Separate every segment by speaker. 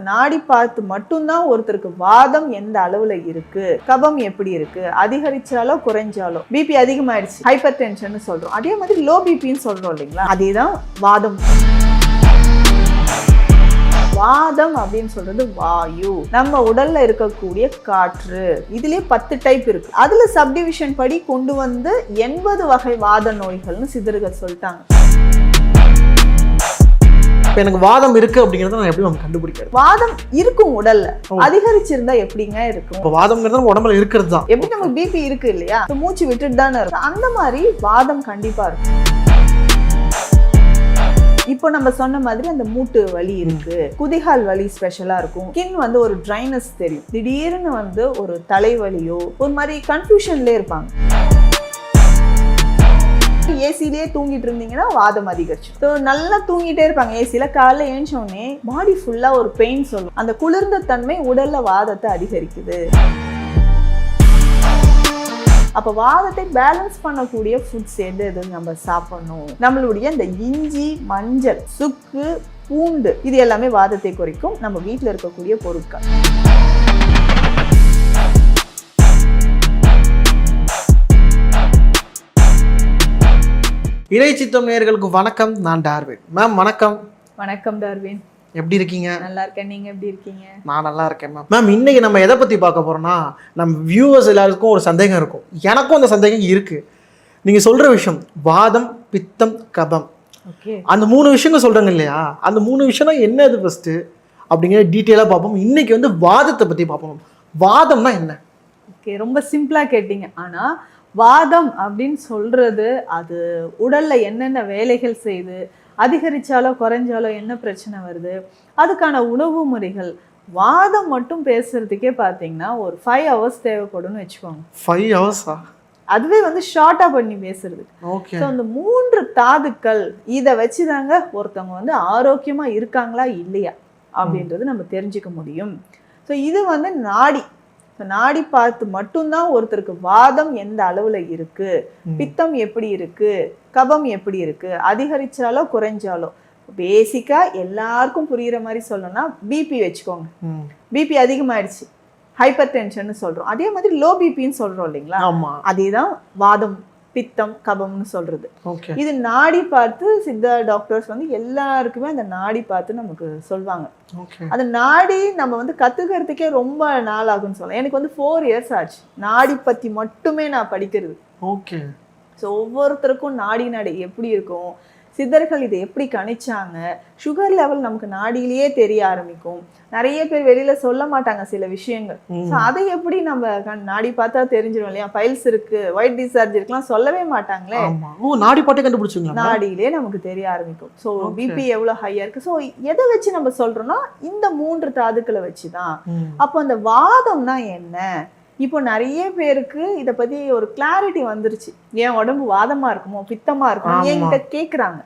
Speaker 1: நாடி பார்த்து மட்டும்தான் ஒருத்தருக்கு வாதம் எந்த அளவுல இருக்கு? கபம் எப்படி இருக்கு? அதிகரிச்சாலோ குறைஞ்சாலோ? பிபி அதிகமாயிடுச்சு. ஹைப்பர் டென்ஷன் சொல்றோம். அதே மாதிரி லோ பிபின்னு சொல்றோம் இல்லைங்களா? அதேதான் வாதம். வாதம் அப்படின்னு சொல்றது வாயு. நம்ம உடல்ல இருக்கக்கூடிய காற்று. இதுலயே பத்து டைப் இருக்கு. அதுல சப்டிவிஷன் படி கொண்டு வந்து எண்பது வகை வாத நோய்கள்னு சிதறுகள் சொல்லிட்டாங்க.
Speaker 2: இப்போ எனக்கு வாதம் இருக்கு அப்படிங்கறத நான் எப்படி நம்ம கண்டுபிடிக்கிறது?
Speaker 1: வாதம் இருக்கும் உடல்ல. அதிகரிச்சிருந்தா எப்படிங்க இருக்கும்?
Speaker 2: இப்போ வாதம்ங்கிறது நம்ம உடம்புல இருக்கிறது தான்.
Speaker 1: எப்படி நமக்கு பிபி இருக்கு இல்லையா? மூச்சு விட்டுட்டு தானே இருக்கும். அந்த மாதிரி வாதம் கண்டிப்பா இருக்கும். இப்போ நம்ம சொன்ன மாதிரி அந்த மூட்டு வலி இருக்கு. குதிகால் வலி ஸ்பெஷலா இருக்கும். ஸ்கின் வந்து ஒரு ட்ரைனஸ் தெரியும். திடீர்னு வந்து ஒரு தலைவலியோ ஒரு மாதிரி கன்ஃபியூஷன்ல இருப்பாங்க. ஏசிலேயே தூங்கிட்டு இருந்தீங்கன்னா வாதம் அதிகரிச்சு ஸோ நல்லா தூங்கிட்டே இருப்பாங்க. ஏசியில் காலைல ஏஞ்சோடனே பாடி ஃபுல்லா ஒரு பெயின் சொல்லும். அந்த குளிர்ந்த தன்மை உடல்ல வாதத்தை அதிகரிக்குது. அப்ப வாதத்தை பேலன்ஸ் பண்ணக்கூடிய ஃபுட்ஸ் எது எது நம்ம சாப்பிடணும்? நம்மளுடைய இந்த இஞ்சி மஞ்சள் சுக்கு பூண்டு இது எல்லாமே வாதத்தை குறைக்கும். நம்ம வீட்டில் இருக்கக்கூடிய பொருட்கள்.
Speaker 2: இறை சித்தம் நேயர்களுக்கு வணக்கம். நான் டார்வின். மேம் வணக்கம்.
Speaker 1: வணக்கம் டார்வின்.
Speaker 2: எப்படி இருக்கீங்க?
Speaker 1: நல்லா இருக்கேன். நீங்க எப்படி இருக்கீங்க?
Speaker 2: நான் நல்லா இருக்கேன் மேம் மேம் இன்னைக்கு நம்ம எதை பத்தி பார்க்க போறோம்னா நம்ம வியூவர்ஸ் எல்லாருக்கும் ஒரு சந்தேகம் இருக்கும். எனக்கும் அந்த சந்தேகம் இருக்கு. நீங்க சொல்ற விஷயம் வாதம் பித்தம் கபம்.
Speaker 1: ஓகே.
Speaker 2: அந்த மூணு விஷயங்கள் சொல்றாங்க இல்லையா? அந்த மூணு விஷயம்னா என்னது ஃபர்ஸ்ட் அப்படிங்கிற டீட்டெயிலாக பார்ப்போம். இன்னைக்கு வந்து வாதத்தை பத்தி பார்ப்போம். வாதம்னா என்ன?
Speaker 1: ஓகே ரொம்ப சிம்பிளா கேட்டீங்க. ஆனா வாதம் அப்படின்னு சொல்றது அது உடல்ல என்னென்ன வேலைகள் செய்யுது அதிகரிச்சாலோ குறைஞ்சாலோ என்ன பிரச்சனை வருது அதுக்கான உணவு முறைகள். வாதம் மட்டும் பேசுறதுக்கே பார்த்தீங்கன்னா ஒரு ஃபைவ் ஹவர்ஸ் தேவைப்படும்னு வச்சுக்கோங்க.
Speaker 2: ஃபைவ் ஹவர்ஸா
Speaker 1: அதுவே வந்து ஷார்ட்டா பண்ணி பேசுறது.
Speaker 2: ஓகே
Speaker 1: ஸோ அந்த மூன்று தாதுக்கள் இதை வச்சுதாங்க ஒருத்தவங்க வந்து ஆரோக்கியமா இருக்காங்களா இல்லையா அப்படின்றது நம்ம தெரிஞ்சுக்க முடியும். ஸோ இது வந்து நாடி ஸோ நாடி பார்த்து மட்டும்தான் ஒருத்தருக்கு வாதம் எந்த அளவுல இருக்கு? பித்தம் எப்படி இருக்கு? கபம் எப்படி இருக்கு? அதிகரிச்சாலோ குறைஞ்சாலோ? பேசிக்கா எல்லாருக்கும் புரியுற மாதிரி சொல்லணும்னா பிபி வச்சுக்கோங்க. பிபி அதிகமாயிடுச்சு. ஹைப்பர் டென்ஷன் சொல்றோம். அதே மாதிரி லோ பிபின்னு சொல்றோம் இல்லைங்களா?
Speaker 2: ஆமா.
Speaker 1: அதேதான் வாதம். பித்தம் கபம்னு சொல்றது. இது நாடி பார்த்து சித்தா டாக்டர்ஸ் வந்து எல்லாருக்குமே அந்த நாடி பார்த்து நமக்கு சொல்வாங்க.
Speaker 2: ஓகே
Speaker 1: அந்த நாடி நம்ம வந்து கத்துக்கிறதுக்கே ரொம்ப நாள் ஆகும்னு சொல்லலாம். எனக்கு வந்து ஃபோர் இயர்ஸ் ஆச்சு. நாடி பத்தி மட்டுமே நான் படிக்கிறது.
Speaker 2: ஓகே
Speaker 1: ஸோ ஒவ்வொருத்தருக்கும் நாடி நாடி எப்படி இருக்கும்? சித்தர்கள் இதை எப்படி கணிச்சாங்க? சுகர் லெவல் நமக்கு நாடியிலேயே தெரிய ஆரம்பிக்கும். நிறைய பேர் வெளியில சொல்ல மாட்டாங்க சில விஷயங்கள். ஸோ அதை எப்படி நம்ம நாடி பார்த்தா தெரிஞ்சிடும் இல்லையா? ஃபைல்ஸ் இருக்கு ஒயிட் டிஸ்சார்ஜ் இருக்குலாம் சொல்லவே மாட்டாங்களே.
Speaker 2: நாடி பாட்டே கண்டுபிடிச்சுங்களா
Speaker 1: நாடியிலே நமக்கு தெரிய ஆரம்பிக்கும். ஸோ. பிபி எவ்வளோ ஹையா இருக்கு? ஸோ எதை வச்சு நம்ம சொல்றோம்னா இந்த மூன்று தாதுக்களை வச்சு தான்
Speaker 2: ம்.
Speaker 1: அப்போ அந்த வாதம்னா என்ன? இப்போ நிறைய பேருக்கு இதை பத்தி ஒரு கிளாரிட்டி வந்துருச்சு. என் உடம்பு வாதமா இருக்குமோ பித்தமா இருக்குமோ. என்கிட்ட கேக்குறாங்க.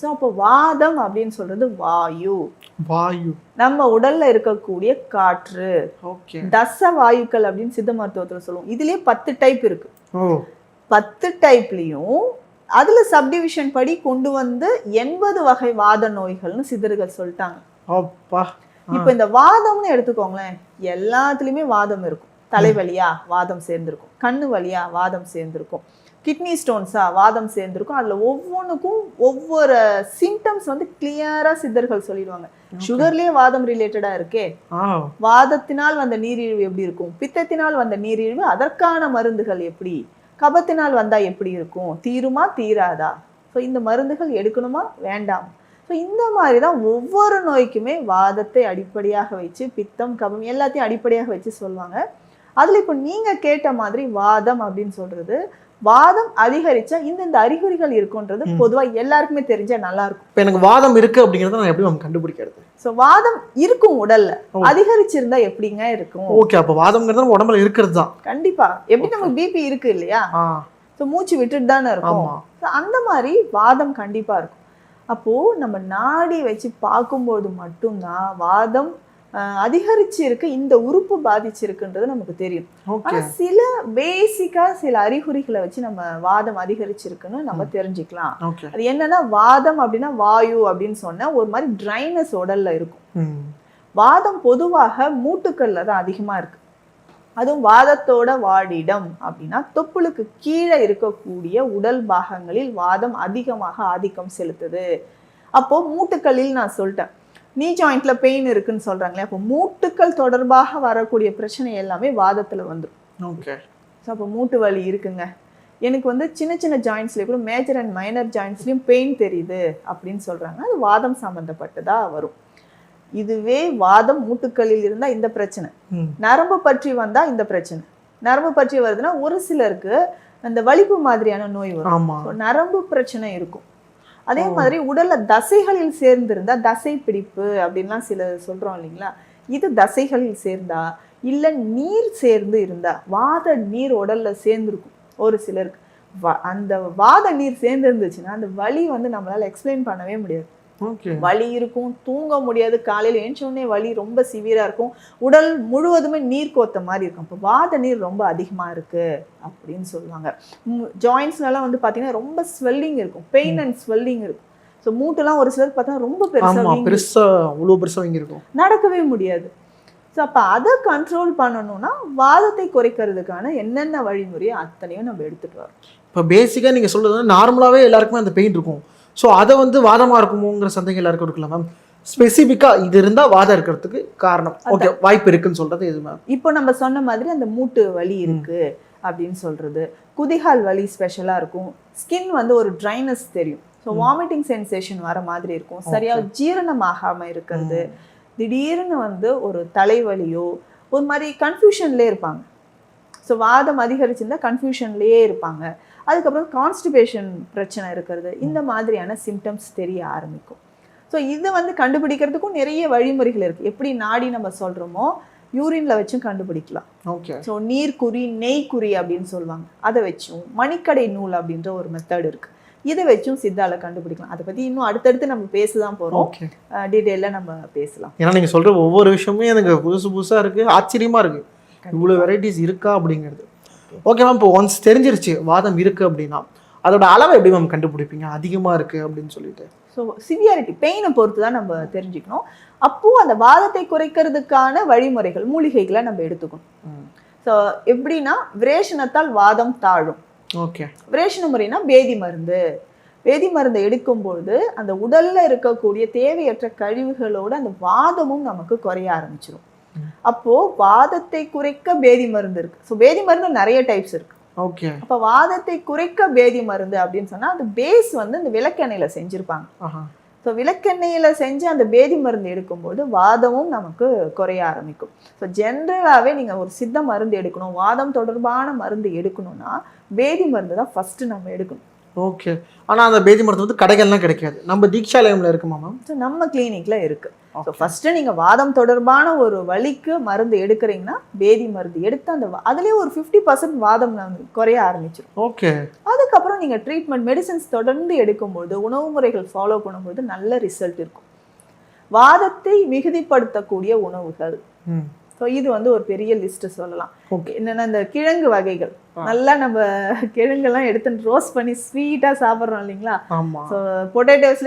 Speaker 1: ஸோ அப்போ வாதம் அப்படின்னு சொல்றது வாயு.
Speaker 2: வாயு.
Speaker 1: நம்ம உடல்ல இருக்கக்கூடிய காற்று. தச வாயுக்கள் அப்படின்னு சித்த மருத்துவத்துல சொல்லுவோம். இதுலயே பத்து டைப் இருக்கு. பத்து டைப்லயும் அதுல சப்டிவிஷன் படி கொண்டு வந்து எண்பது வகை வாத நோய்கள்னு சிதறுகள் சொல்லிட்டாங்க. இப்போ இந்த வாதம்னு எடுத்துக்கோங்களேன். எல்லாத்துலயுமே வாதம் இருக்கும். தலைவலியா வாதம் சேர்ந்திருக்கும். கண்ணு வலியா வாதம் சேர்ந்திருக்கும். கிட்னி ஸ்டோன்ஸா வாதம் சேர்ந்திருக்கும். அதுல ஒவ்வொன்றுக்கும் ஒவ்வொரு சிம்டம்ஸ் வந்து கிளியரா சித்தர்கள் சொல்லிடுவாங்க. சுகர்லயே வாதம் ரிலேட்டடா இருக்கே. வாதத்தினால் வந்த நீரிழிவு எப்படி இருக்கும்? பித்தத்தினால் வந்த நீரிழிவு அதற்கான மருந்துகள் எப்படி? கபத்தினால் வந்தா எப்படி இருக்கும்? தீருமா தீராதா? ஸோ இந்த மருந்துகள் எடுக்கணுமா? வேண்டாம். ஸோ இந்த மாதிரி தான் ஒவ்வொரு நோய்க்குமே வாதத்தை அடிப்படையாக வச்சு பித்தம் கபம் எல்லாத்தையும் அடிப்படையாக வச்சு சொல்லுவாங்க. அதுல இப்போ நீங்க கேட்ட மாதிரி வாதம் அப்படின்னு சொல்றது வாதம் அதிகரிச்சா இந்தந்த அறிகுறிகள் இருக்குன்றது
Speaker 2: ம்.
Speaker 1: பொதுவா எல்லாருக்குமே தெரிஞ்சா நல்லா இருக்கும்.
Speaker 2: இப்போ எனக்கு வாதம் இருக்கு அப்படிங்கறத நான் எப்படி நம்ம கண்டுபிடிக்கிறது
Speaker 1: ஸோ வாதம் இருக்கும் உடல்ல. அதிகரிச்சிருந்தா எப்படிங்க இருக்கும்?
Speaker 2: ஓகே அப்போ வாதம்ங்கிறது உடம்புல இருக்கிறது தான்.
Speaker 1: கண்டிப்பா. எப்படி நமக்கு பிபி இருக்கு இல்லையா? ஸோ மூச்சு விட்டுட்டு தானே இருக்கும். So, அந்த மாதிரி வாதம் கண்டிப்பா இருக்கும். அப்போ நம்ம நாடி வச்சு பார்க்கும்போது மட்டும்தான் வாதம் அதிகரிச்சு இருக்கு இந்த உறுப்பு பாதிச்சிருக்குன்றது நமக்கு தெரியும். சில பேசிக்கா சில அறிகுறிகளை வச்சு நம்ம வாதம் அதிகரிச்சிருக்குன்னு நம்ம தெரிஞ்சுக்கலாம். அது என்னன்னா வாதம் அப்படின்னா வாயு அப்படின்னு சொன்னா ஒரு மாதிரி ட்ரைனஸ் உடல்ல இருக்கும். வாதம் பொதுவாக மூட்டுக்கள்ல தான் அதிகமா இருக்கு. அதுவும் வாதத்தோட வாடிடம் அப்படின்னா தொப்புளுக்கு கீழே இருக்கக்கூடிய உடல் பாகங்களில் வாதம் அதிகமாக ஆதிக்கம் செலுத்துது. அப்போ மூட்டுக்களில் நான் சொல்லிட்டேன். நீ ஜாயிண்ட்ல பெயின் இருக்குன்னு சொல்றாங்களே அப்போ மூட்டுக்கள் தொடர்பாக வரக்கூடிய பிரச்சனை எல்லாமே வாதத்துல வந்துடும்
Speaker 2: ஓகே
Speaker 1: ஸோ அப்போ மூட்டு வலி இருக்குங்க. எனக்கு வந்து சின்ன சின்ன ஜாயின்ஸ்லேயே கூட மேஜர் அண்ட் மைனர் ஜாயின்ஸ்லேயும் பெயின் தெரியுது அப்படின்னு சொல்கிறாங்க அது வாதம் சம்மந்தப்பட்டதா வரும். இதுவே வாதம் மூட்டுக்களில் இருந்தால் இந்த பிரச்சனை. நரம்பு பற்றி வந்தால் இந்த பிரச்சனை. நரம்பு பற்றி வருதுன்னா ஒரு சிலருக்கு அந்த வலிப்பு மாதிரியான நோய் வரும். நரம்பு பிரச்சனை இருக்கும். அதே மாதிரி உடல்ல தசைகளில் சேர்ந்திருந்தா தசை பிடிப்பு அப்படின்லாம் சில சொல்றோம் இல்லைங்களா? இது தசைகளில் சேர்ந்தா இல்ல நீர் சேர்ந்து இருந்தா வாத நீர் உடல்ல சேர்ந்துருக்கும். ஒரு சிலருக்கு. அந்த வாத நீர் சேர்ந்து இருந்துச்சுன்னா அந்த வலி வந்து நம்மளால எக்ஸ்பிளைன் பண்ணவே முடியாது. வலி இருக்கும் தூங்க முடியாது. காலையில் எழுந்த உடனே வலி ரொம்ப சிவியரா இருக்கும். உடல் முழுவதுமே நீர் கோத்த மாதிரி இருக்கும். அப்போ வாத நீர் ரொம்ப அதிகமா இருக்கு அப்படின்னு சொல்லுவாங்க. ஜாயின்ஸ்லாம் வந்து பாத்தீங்கன்னா ரொம்ப ஸ்வெல்லிங் இருக்கும். பெயின் அண்ட் ஸ்வெல்லிங் இருக்கும். ஸோ மூட்டுலாம் ஒரு சிலர் பார்த்தா ரொம்ப பெருசா
Speaker 2: ஆமா
Speaker 1: வீங்கி
Speaker 2: பெருசா அவ்வளோ பெருசா வாங்கியிருக்கோம்
Speaker 1: நடக்கவே முடியாது. ஸோ அப்போ அதை கண்ட்ரோல் பண்ணணும்னா வாதத்தை குறைக்கிறதுக்கான என்னென்ன வழிமுறையோ அத்தனையும் நம்ம எடுத்துட்டு வரோம்
Speaker 2: இப்போ பேசிக்காக நீங்கள் சொல்றது நார்மலாகவே எல்லாருக்குமே அந்த பெயின் இருக்கும். ஸோ அதை வந்து வாதமாக இருக்குமோங்கிற சந்தேகம் எல்லாருக்கும் இருக்குல்ல மேம் ஸ்பெசிஃபிக்காக இது இருந்தால் வாதம் இருக்கிறதுக்கு காரணம். ஓகே வாய்ப்பு இருக்குன்னு சொல்றது இது மேம்
Speaker 1: இப்போ நம்ம சொன்ன மாதிரி அந்த மூட்டு வலி இருக்கு அப்படின்னு சொல்றது. குதிகால் வலி ஸ்பெஷலா இருக்கும். ஸ்கின் வந்து ஒரு ட்ரைனஸ் தெரியும். ஸோ வாமிட்டிங் சென்சேஷன் வர மாதிரி இருக்கும். சரியா ஜீரணம் ஆகாம இருக்கிறது. திடீர்னு வந்து ஒரு தலைவலியோ ஒரு மாதிரி கன்ஃபியூஷன்லேயே இருப்பாங்க. ஸோ வாதம் அதிகரிச்சிருந்தா கன்ஃபியூஷன்லேயே இருப்பாங்க. அதுக்கப்புறம் கான்ஸ்டிபேஷன் பிரச்சனை இருக்கிறது. இந்த மாதிரியான சிம்டம்ஸ் தெரிய ஆரம்பிக்கும். ஸோ இதை வந்து கண்டுபிடிக்கிறதுக்கும் நிறைய வழிமுறைகள் இருக்குது எப்படி நாடி நம்ம சொல்கிறோமோ யூரின்ல வச்சும் கண்டுபிடிக்கலாம்.
Speaker 2: ஓகே
Speaker 1: ஸோ நீர்க்குறி நெய்க்குறி அப்படின்னு சொல்லுவாங்க. அதை வச்சும் மணிக்கடை நூல் அப்படின்ற ஒரு மெத்தட் இருக்கு. இதை வச்சும் சித்தால கண்டுபிடிக்கலாம். அதை பத்தி இன்னும் அடுத்தடுத்து நம்ம பேச தான் போறோம்
Speaker 2: ஓகே
Speaker 1: டீட்டெயிலாக நம்ம பேசலாம்.
Speaker 2: ஏன்னா நீங்கள் சொல்கிற ஒவ்வொரு விஷயமும் எனக்கு புதுசு புதுசாக இருக்குது ஆச்சரியமாக இருக்குது இவ்வளோ வெரைட்டிஸ் இருக்கா அப்படிங்கிறது. ஓகே மேம் இப்போ ஒன்ஸ் தெரிஞ்சிருச்சு வாதம் இருக்குது அப்படின்னா அதோட அளவை எப்படி மேம் கண்டுபிடிப்பீங்க? அதிகமாக இருக்குது அப்படின்னு சொல்லிட்டு.
Speaker 1: ஸோ சிவியாரிட்டி பெயினை பொறுத்து தான் நம்ம தெரிஞ்சுக்கணும். அப்போ அந்த வாதத்தை குறைக்கிறதுக்கான வழிமுறைகள் மூலிகைகளை நம்ம எடுத்துக்கணும். ஸோ எப்படின்னா விரேஷனத்தால் வாதம் தாழும்.
Speaker 2: ஓகே
Speaker 1: விரேஷன முறைனா பேதி மருந்து. வேதி மருந்தை எடுக்கும்பொழுது அந்த உடல்ல இருக்கக்கூடிய தேவையற்ற கழிவுகளோட அந்த வாதமும் நமக்கு குறைய ஆரம்பிச்சிடும் அப்போ வாதத்தை குறைக்க பேதி மருந்து இருக்கு. ஸோ பேதி மருந்து நிறைய டைப்ஸ் இருக்கு.
Speaker 2: ஓகே
Speaker 1: அப்போ வாதத்தை குறைக்க பேதி மருந்து அப்படின்னு சொன்னா அந்த பேஸ் வந்து இந்த விளக்கெண்ணெயில செஞ்சிருப்பாங்க. ஸோ விளக்கெண்ணெயில செஞ்சு அந்த பேதி மருந்து எடுக்கும்போது வாதமும் நமக்கு குறைய ஆரம்பிக்கும். ஸோ ஜென்ரலாகவே நீங்கள் ஒரு சித்த மருந்து எடுக்கணும் வாதம் தொடர்பான மருந்து எடுக்கணும்னா பேதி மருந்து தான் ஃபர்ஸ்ட் நம்ம எடுக்கணும்.
Speaker 2: ஓகே. ஆனால் அந்த பேதி மருந்து வந்து கடைகள்லாம் கிடைக்காது. நம்ம தீக்ஷாலயம்ல இருக்குமா மேம்
Speaker 1: ஸோ நம்ம கிளினிக்ல இருக்கு. ஸோ ஃபர்ஸ்ட் நீங்க வாதம் தொடர்பான ஒரு வலிக்கு மருந்து எடுக்கிறீங்கன்னா பேதி மருந்து எடுத்து அந்த அதுலயே ஒரு ஃபிஃப்டி பர்சன்ட் வாதம் குறைய ஆரம்பிச்சிடும்
Speaker 2: ஓகே.
Speaker 1: அதுக்கப்புறம் நீங்க ட்ரீட்மெண்ட் மெடிசன்ஸ் தொடர்ந்து எடுக்கும்போது உணவு முறைகள் ஃபாலோ பண்ணும்போது நல்ல ரிசல்ட் இருக்கும். வாதத்தை மிகுதிப்படுத்தக்கூடிய உணவுகள். ஸோ இது வந்து ஒரு பெரிய லிஸ்ட் சொல்லலாம்
Speaker 2: ஓகே
Speaker 1: என்னன்னா இந்த கிழங்கு வகைகள். நல்லா நம்ம கிழங்கெல்லாம் எடுத்து ரோஸ்ட் பண்ணி ஸ்வீட்டாக சாப்பிட்றோம் இல்லைங்களா? ஸோ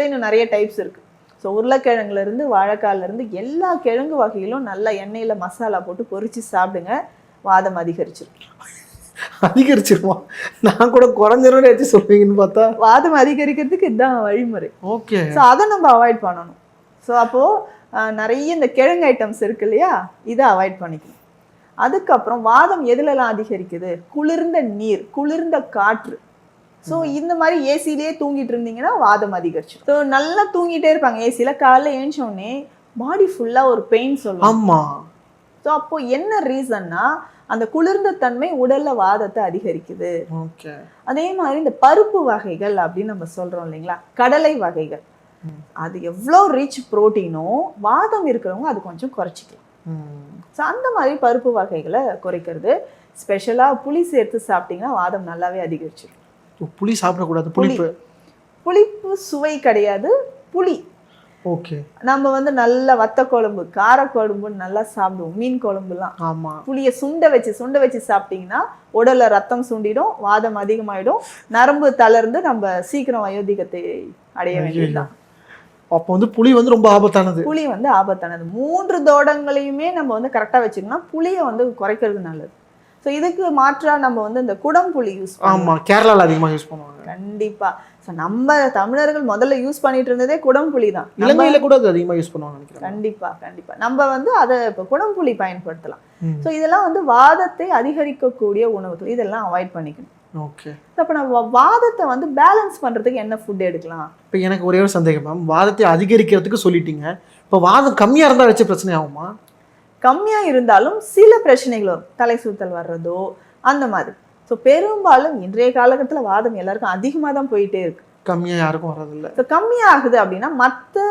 Speaker 1: இன்னும் நிறைய டைப்ஸ் இருக்கு. ஸோ உருளைக்கிழங்குல இருந்து வாழைக்காய்ல இருந்து எல்லா கிழங்கு வகையிலும் நல்லா எண்ணெயில மசாலா போட்டு பொரிச்சு சாப்பிடுங்க. வாதம் அதிகரிச்சிடும்
Speaker 2: அதிகரிச்சிருமா? நான் கூட குறைஞ்சிரும்னு வச்சு சொல்லுவீங்கன்னு பார்த்தா.
Speaker 1: வாதம் அதிகரிக்கிறதுக்கு இதுதான் வழிமுறை.
Speaker 2: ஓகே.
Speaker 1: ஸோ அதை நம்ம அவாய்ட் பண்ணணும். ஸோ அப்போ அஹ், நிறைய இந்த கிழங்கு ஐட்டம்ஸ் இருக்கு இல்லையா? இதை அவாய்ட் பண்ணிக்கணும். அதுக்கப்புறம் வாதம் எதுலலாம் அதிகரிக்குது? குளிர்ந்த நீர் குளிர்ந்த காற்று. ஸோ இந்த மாதிரி ஏசிலேயே தூங்கிட்டு இருந்தீங்கன்னா வாதம் அதிகரிச்சிடும் ஸோ நல்லா தூங்கிட்டே இருப்பாங்க. ஏசியில காலைல ஏஞ்ச உடனே பாடி ஃபுல்லாக ஒரு பெயின் சொல்லுவாங்க.
Speaker 2: ஆமா.
Speaker 1: ஸோ அப்போ என்ன ரீசன்னா அந்த குளிர்ந்த தன்மை உடல்ல வாதத்தை அதிகரிக்குது. அதே மாதிரி இந்த பருப்பு வகைகள் அப்படின்னு நம்ம சொல்றோம் இல்லைங்களா? கடலை வகைகள். அது எவ்வளோ ரிச் புரோட்டீனோ வாதம் இருக்கிறவங்க அது கொஞ்சம் குறைச்சிக்கலாம். ஸோ அந்த மாதிரி பருப்பு வகைகளை குறைக்கிறது. ஸ்பெஷலாக புளி சேர்த்து சாப்பிட்டீங்கன்னா வாதம் நல்லாவே அதிகரிச்சிடும்.
Speaker 2: ஓ, புளி சாப்பிடக்கூடாது புளிப்பு?
Speaker 1: புளிப்பு சுவை கிடையாது புளி.
Speaker 2: ஓகே.
Speaker 1: நம்ம வந்து நல்ல வத்த குழம்பு கார குழம்புன்னு நல்லா சாப்பிடுவோம் மீன் குழம்புலாம்.
Speaker 2: ஆமா.
Speaker 1: புளியை சுண்ட வச்சு சுண்ட வச்சு சாப்பிட்டீங்கன்னா உடல்ல ரத்தம் சுண்டிடும் வாதம் அதிகமாயிடும். நரம்பு தளர்ந்து நம்ம சீக்கிரம் வயோதிகத்தை அடைய வேண்டியதுதான்.
Speaker 2: அப்போ வந்து புளி வந்து ரொம்ப ஆபத்தானது.
Speaker 1: புளி வந்து ஆபத்தானது. மூன்று தோடங்களையுமே நம்ம வந்து கரெக்டாக வச்சுக்கணும்னா புளியை வந்து குறைக்கிறது நல்லது. ஸோ இதுக்கு மாற்றா நம்ம வந்து இந்த குடம் புளி யூஸ்
Speaker 2: ஆமா கேரளால அதிகமா யூஸ் பண்ணுவாங்க.
Speaker 1: கண்டிப்பா. ஸோ நம்ம தமிழர்கள் முதல்ல யூஸ் பண்ணிட்டு இருந்ததே குடம்புளி தான். நம்ம-
Speaker 2: இலங்கையில கூட அது அதிகமா யூஸ் பண்ணுவாங்க நினைக்கிறேன்.
Speaker 1: கண்டிப்பா கண்டிப்பா. நம்ம வந்து அதை இப்போ குடம்புளி பயன்படுத்தலாம்.
Speaker 2: ம்.
Speaker 1: ஸோ இதெல்லாம் வந்து வாதத்தை அதிகரிக்கக்கூடிய உணவுகள். இதெல்லாம் அவாய்ட் பண்ணிக்கணும்.
Speaker 2: ஓகே
Speaker 1: அப்போ நம்ம வாதத்தை வந்து பேலன்ஸ் பண்றதுக்கு என்ன ஃபுட் எடுக்கலாம்?
Speaker 2: இப்போ எனக்கு ஒரே ஒரு சந்தேகம் மேம் வாதத்தை அதிகரிக்கிறதுக்கு சொல்லிட்டீங்க. இப்போ வாதம் கம்மியா இருந்தா வச்ச பிரச்சனை ஆகுமா?
Speaker 1: கம்மியா இருந்தாலும் சில பிரச்சனைகள் வரும். தலை சுத்தல் வர்றதோ அந்த மாதிரி. ஸோ பெரும்பாலும் இன்றைய காலகட்டத்துல வாதம் எல்லாருக்கும் அதிகமா தான் போயிட்டே இருக்கு.
Speaker 2: கம்மியா யாருக்கும் வர்றதில்ல.
Speaker 1: ஸோ கம்மியாகுது அப்படின்னா மற்ற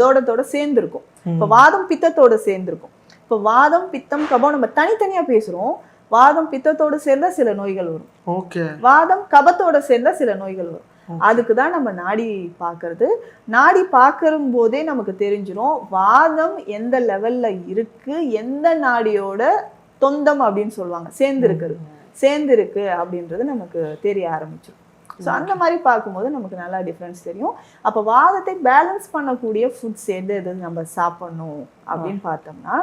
Speaker 1: தோடத்தோட சேர்ந்துருக்கும். இப்போ. வாதம் பித்தத்தோட சேர்ந்துருக்கும். இப்போ வாதம் பித்தம் கபம் நம்ம தனித்தனியா பேசுறோம். வாதம் பித்தத்தோட சேர்ந்தா சில நோய்கள் வரும்.
Speaker 2: ஓகே.
Speaker 1: வாதம் கபத்தோட சேர்ந்தா சில நோய்கள் வரும். அதுக்கு தான் நம்ம நாடி பார்க்கறது. நாடி பார்க்கற போதே நமக்கு தெரிஞ்சிரும் வாதம் எந்த லெவல்ல இருக்கு எந்த நாடியோட தொந்தம் அப்படின்னு சொல்லுவாங்க. சேர்ந்து இருக்குது சேர்ந்து இருக்கு அப்படின்றது நமக்கு தெரிய ஆரம்பிச்சிடும் ஸோ அந்த மாதிரி பார்க்கும்போது நமக்கு நல்லா டிஃப்ரென்ஸ் தெரியும். அப்போ வாதத்தை பேலன்ஸ் பண்ணக்கூடிய ஃபுட்ஸ் எது எது நம்ம சாப்பிடணும் அப்படின்னு பார்த்தோம்னா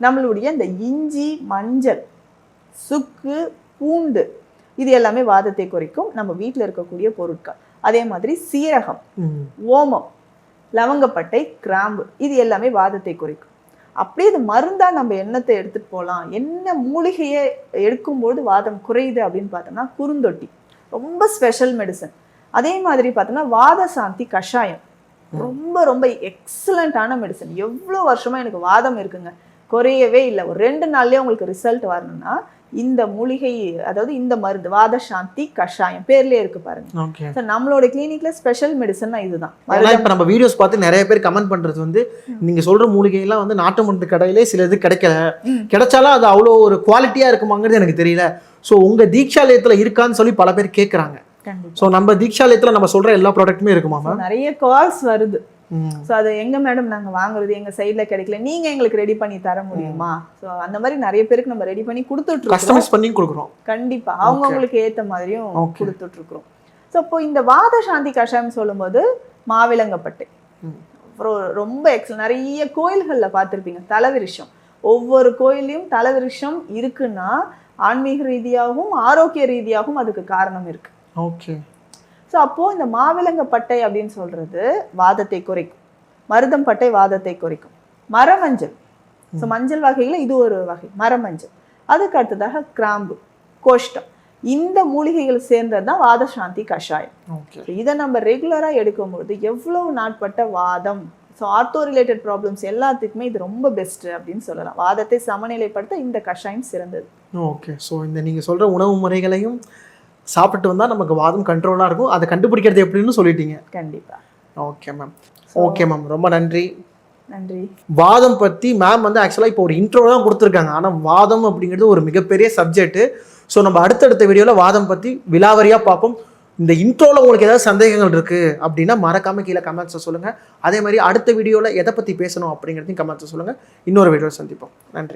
Speaker 1: நம்மளுடைய இந்த இஞ்சி மஞ்சள் சுக்கு பூண்டு இது எல்லாமே வாதத்தை குறைக்கும் நம்ம வீட்டில் இருக்கக்கூடிய பொருட்கள். அதே மாதிரி சீரகம். ஓமம் லவங்கப்பட்டை கிராம்பு இது எல்லாமே வாதத்தை குறைக்கும். அப்படியே இது மருந்தா நம்ம எண்ணத்தை எடுத்துட்டு போகலாம் என்ன மூலிகையை எடுக்கும்போது வாதம் குறையுது அப்படின்னு பார்த்தோம்னா குறுந்தொட்டி. ரொம்ப ஸ்பெஷல் மெடிசன் அதே மாதிரி பார்த்தோம்னா வாத சாந்தி கஷாயம். ரொம்ப ரொம்ப எக்ஸலண்ட்டான மெடிசன் எவ்வளோ வருஷமா எனக்கு வாதம் இருக்குங்க. குறையவே இல்லை. ஒரு ரெண்டு நாள்லயே உங்களுக்கு ரிசல்ட் வரணும்னா இந்த மூலிகை அதாவது இந்த மருந்து வாத சாந்தி கஷாயம் பேர்லயே இருக்கு பாருங்க.
Speaker 2: ஓகே
Speaker 1: நம்மளோட கிளினிக்ல ஸ்பெஷல் மெடிசன்னா இதுதான்.
Speaker 2: இப்ப நம்ம வீடியோஸ் பார்த்து நிறைய பேர் கமெண்ட் பண்றது வந்து நீங்க சொல்ற மூலிகை எல்லாம் வந்து நாட்டு மருந்து கடையிலே சில இது கிடைக்கல. கிடைச்சாலும் அது அவ்வளோ ஒரு குவாலிட்டியா இருக்குமாங்கிறது எனக்கு தெரியல. ஸோ உங்க தீக்ஷாலயத்துல இருக்கான்னு சொல்லி பல பேர் கேட்குறாங்க ஸோ நம்ம தீக்ஷாலயத்துல நம்ம சொல்ற எல்லா ப்ராடக்ட்டுமே இருக்குமா
Speaker 1: நிறைய கால்ஸ் வருது. ஸோ அது எங்க மேடம் நாங்க வாங்குறது எங்க சைட்ல கிடைக்கல நீங்க எங்களுக்கு ரெடி பண்ணி தர முடியுமா? ஸோ அந்த மாதிரி நிறைய பேருக்கு நம்ம ரெடி பண்ணி கொடுத்துட்டு
Speaker 2: கஸ்டமைஸ் பண்ணி கொடுக்குறோம்.
Speaker 1: கண்டிப்பா. அவங்கவுங்களுக்கு ஏத்த மாதிரியும். கொடுத்துட்டு இருக்கிறோம் ஸோ இப்போ இந்த வாத சாந்தி கஷாயம் சொல்லும்போது மாவிலங்கப்பட்டை. அப்புறம் ரொம்ப எக்ஸல் நிறைய கோயில்கள்ல பார்த்திருப்பீங்க. தலவிருஷம். ஒவ்வொரு கோயிலையும் தலவிருஷம் இருக்குன்னா ஆன்மீக ரீதியாகவும் ஆரோக்கிய ரீதியாகவும் அதுக்கு காரணம் இருக்கு.
Speaker 2: ஓகே
Speaker 1: ஸோ அப்போ இந்த மாவிலங்கப்பட்டை அப்படின்னு சொல்றது வாதத்தை குறைக்கும். மருதம் பட்டை வாதத்தை குறைக்கும். மரமஞ்சள். ஸோ மஞ்சள் வகையில இது ஒரு வகை. மரமஞ்சள். அதுக்கு அடுத்ததாக கிராம்பு கோஷ்டம். இந்த மூலிகைகள் சேர்ந்தது தான் வாத சாந்தி கஷாயம். இதை நம்ம ரெகுலராக எடுக்கும்போது எவ்வளவு நாட்பட்ட வாதம் ஸோ ஆர்த்தோ ரிலேட்டட் ப்ராப்ளம்ஸ் எல்லாத்துக்குமே இது ரொம்ப பெஸ்ட் அப்படின்னு சொல்லலாம். வாதத்தை சமநிலைப்படுத்த இந்த கஷாயம் சிறந்தது.
Speaker 2: ஓகே ஸோ இந்த நீங்கள் சொல்கிற உணவு முறைகளையும் சாப்பிட்டு வந்தால் நமக்கு வாதம் கண்ட்ரோலாக இருக்கும். அதை கண்டுபிடிக்கிறது எப்படின்னு சொல்லிட்டீங்க.
Speaker 1: கண்டிப்பா.
Speaker 2: ஓகே மேம் ஓகே மேம் ரொம்ப நன்றி.
Speaker 1: நன்றி.
Speaker 2: வாதம் பற்றி மேம் வந்து ஆக்சுவலாக இப்போ ஒரு இன்ட்ரோ தான் கொடுத்துருக்காங்க. ஆனால் வாதம் அப்படிங்கிறது ஒரு மிகப்பெரிய சப்ஜெக்ட்டு ஸோ நம்ம அடுத்தடுத்த வீடியோவில் வாதம் பற்றி விலாவரியாக பார்ப்போம். இந்த இன்ட்ரோவில் உங்களுக்கு ஏதாவது சந்தேகங்கள் இருக்குது அப்படின்னா மறக்காம கீழே கமெண்ட்ஸை சொல்லுங்கள் அதே மாதிரி அடுத்த வீடியோவில் எதை பற்றி பேசணும் அப்படிங்கிறதையும் கமெண்ட்ஸை சொல்லுங்கள் இன்னொரு வீடியோவில் சந்திப்போம். நன்றி.